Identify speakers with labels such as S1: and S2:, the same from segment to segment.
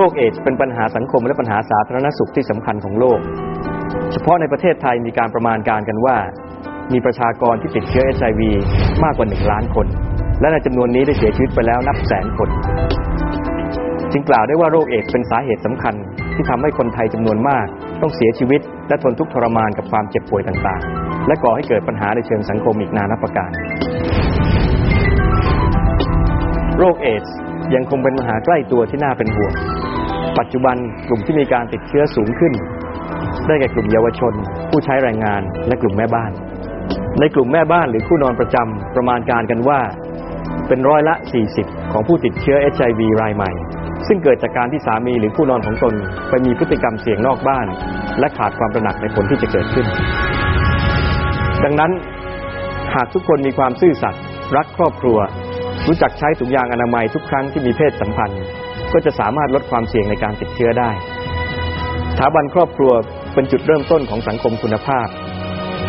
S1: รคเอดส์เป็นปัญหาสังคมและปัญหาสาธารณสุขที่สำคัญของโลก เฉพาะในประเทศไทยมีการประมาณการกันว่า มีประชากรที่ติดเชื้อ HIV มากกว่า 1 ล้านคน และในจำนวนนี้ได้เสียชีวิตไปแล้วนับแสนคน จึงกล่าวได้ว่าโรคเอดส์เป็นสาเหตุสำคัญ ที่ทำให้คนไทยจำนวนมาก ต้องเสียชีวิต และทนทุกข์ทรมานกับความเจ็บป่วยต่างๆ และก่อให้เกิดปัญหาในเชิงสังคมอีกนานับประการโรคเอดส์ยังคงเป็นปัญหาใกล้ตัวที่น่าเป็นห่วง ปัจจุบันกลุ่มที่มีการติดเชื้อสูงขึ้น ได้แก่กลุ่มเยาวชน ผู้ใช้แรงงานและกลุ่มแม่บ้าน ในกลุ่มแม่บ้านหรือคู่นอนประจำประมาณการกันว่า เป็นร้อยละ 40 ของผู้ติดเชื้อ HIV รายใหม่ ซึ่งเกิดจากการที่สามีหรือคู่นอนของตนไปมีพฤติกรรมเสี่ยงนอกบ้าน และขาดความตระหนักในผลที่จะเกิดขึ้น ดังนั้นหากทุกคนมีความซื่อสัตย์รักครอบครัว รู้จักใช้ถุงยางอนามัยทุกครั้งที่มีเพศสัมพันธ์ ก็จะสามารถลดความเสี่ยงในการติดเชื้อได้สถาบันครอบครัวเป็นจุดเริ่มต้นของสังคมคุณภาพ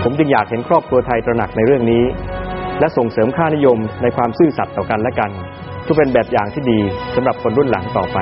S1: ผมจึงอยากเห็นครอบครัวไทยตระหนักในเรื่องนี้ และส่งเสริมค่านิยมในความซื่อสัตย์ต่อกันและกันเพื่อเป็นแบบอย่างที่ดีสำหรับคนรุ่นหลังต่อไป